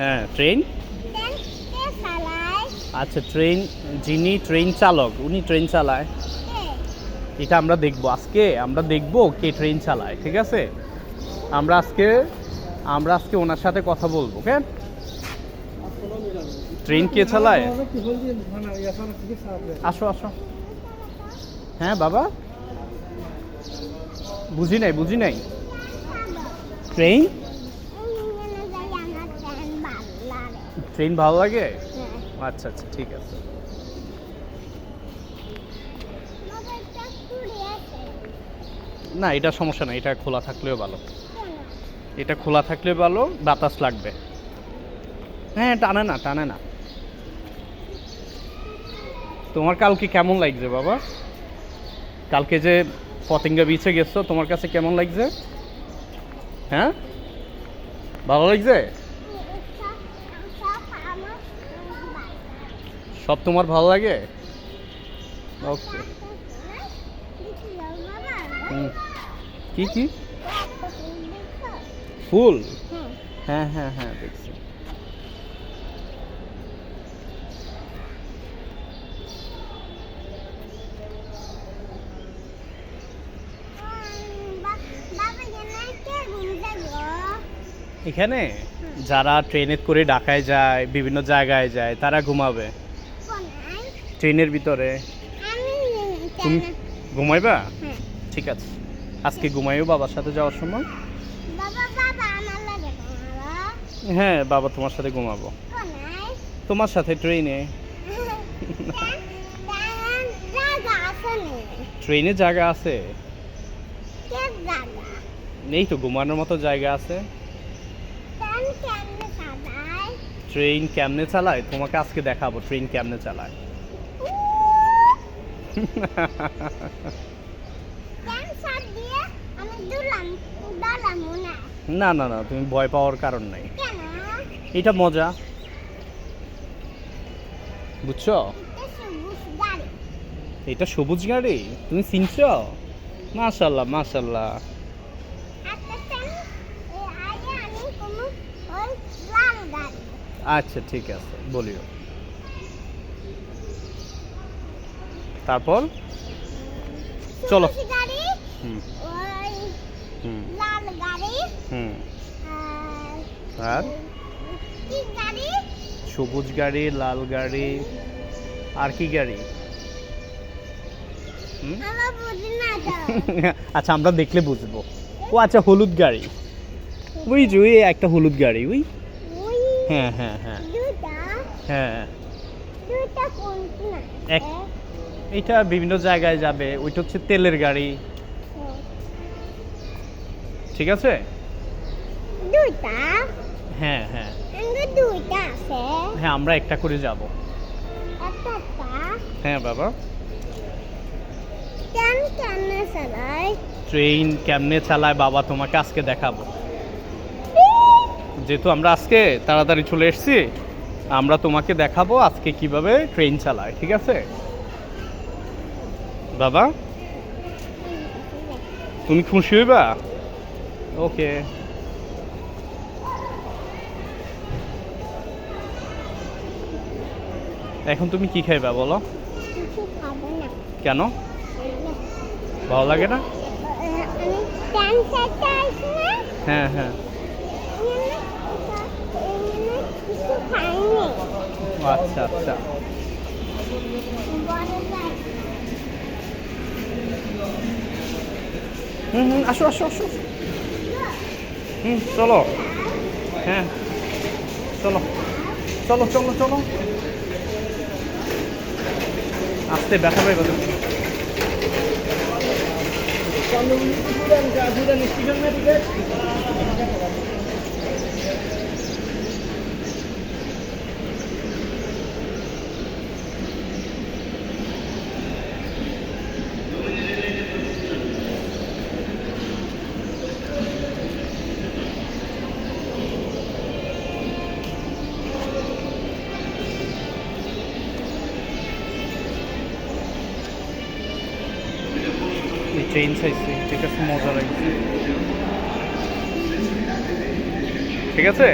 হ্যাঁ ট্রেন আচ্ছা ট্রেন যিনি ট্রেন চালক, উনি ট্রেন চালায়? এটা আমরা দেখব। আজকে আমরা দেখব কে ট্রেন চালায়, ঠিক আছে? আমরা আজকে আমরা আজকে ওনার সাথে কথা বলব কেন ট্রেন কে চালায়? আসো আসো। হ্যাঁ বাবা? বুঝি নাই বুঝি নাই? ট্রেন ইঞ্জিনে যাই আমার ট্রেন ভালো লাগে ট্রেন ভালো লাগে? হ্যাঁ। আচ্ছা আচ্ছা ঠিক আছে। না এটা সমস্যা না এটা খোলা থাকলেও ভালো। এটা খোলা থাকলেও ভালো বাতাস লাগবে। হ্যাঁ টানে না টানে না। তোমার কালকে কেমন লাগছে বাবা? কালকে যে পতেঙ্গা বিচে গেছো তোমার কাছে কেমন লাগছে? হ্যাঁ? ভালো লাগছে সব সব আমার বাচ্চা সব তোমার ভালো লাগে? ওকে। কি কি? ফুল? হ্যাঁ হ্যাঁ হ্যাঁ দেখছি। এখানে যারা ট্রেনে করে ঢাকায় যায় বিভিন্ন জায়গায় যায় তারা ঘুমাবে। ট্রেনের ভিতরে। তুমি ঘুমাইবা? ঠিক আছে। আজকে ঘুমাইও বাবার সাথে যাওয়ার সময়। হ্যাঁ বাবা তোমার সাথে ঘুমাবো। তোমার সাথে ট্রেনে। ট্রেনে জায়গা আছে নেই তো ঘুমানোর মতো জায়গা আছে। ট্রেন কেমনে চালায়? তোমাকে আজকে দেখাবো ট্রেন কেমনে চালায়। না না না তুমি ভয় পাওয়ার কারণ নাই। এটা মজা। বুঝছ? এটা সবুজ গাড়ি? তুমি চিনছ? মাশাল্লাহ মাশাল্লাহ একটা ট্রেন এ আগে আমি কোনো ওই লাল গাড়ি আচ্ছা ঠিক আছে বলিও। তারপর? চলো। সবুজ গাড়ি হুম। হুম। লাল গাড়ি হুম। আর আর? কি গাড়ি? সবুজ গাড়ি লাল গাড়ি আর কি গাড়ি? আচ্ছা আমরা দেখলে বুঝব। ও আচ্ছা হলুদ গাড়ি। ওই একটা হলুদ গাড়ি ওই হ্যাঁ হ্যাঁ হ্যাঁ। হ্যাঁ। এক। এটা বিভিন্ন জায়গায় যাবে। ওইটা হচ্ছে তেলের গাড়ি। ঠিক আছে? হ্যাঁ হ্যাঁ। হ্যাঁ আমরা একটা করে যাব। হ্যাঁ বাবা। ট্রেন কেমনে চালায়? বাবা তোমাকে আজকে দেখাবো। যেহেতু আমরা আজকে তাড়াতাড়ি চলে এসেছি আমরা তোমাকে দেখাবো আজকে কীভাবে ট্রেন চালায় ঠিক আছে? বাবা? তুমি খুশি হইবা? ওকে। এখন তুমি কি খাইবা বলো? কেন? ভালো লাগে না? না? হ্যাঁ হ্যাঁ কিছু খাইনি ও আচ্ছা আচ্ছা। হুম হুম, আসো আসো আসো। হুম, চলো। হ্যাঁ। চলো। চলো চলো চলো। আসতে ব্যথা পাইবা তুমি এই ট্রেন চাইছি ঠিক আছে মজা লাগছে। ঠিক আছে?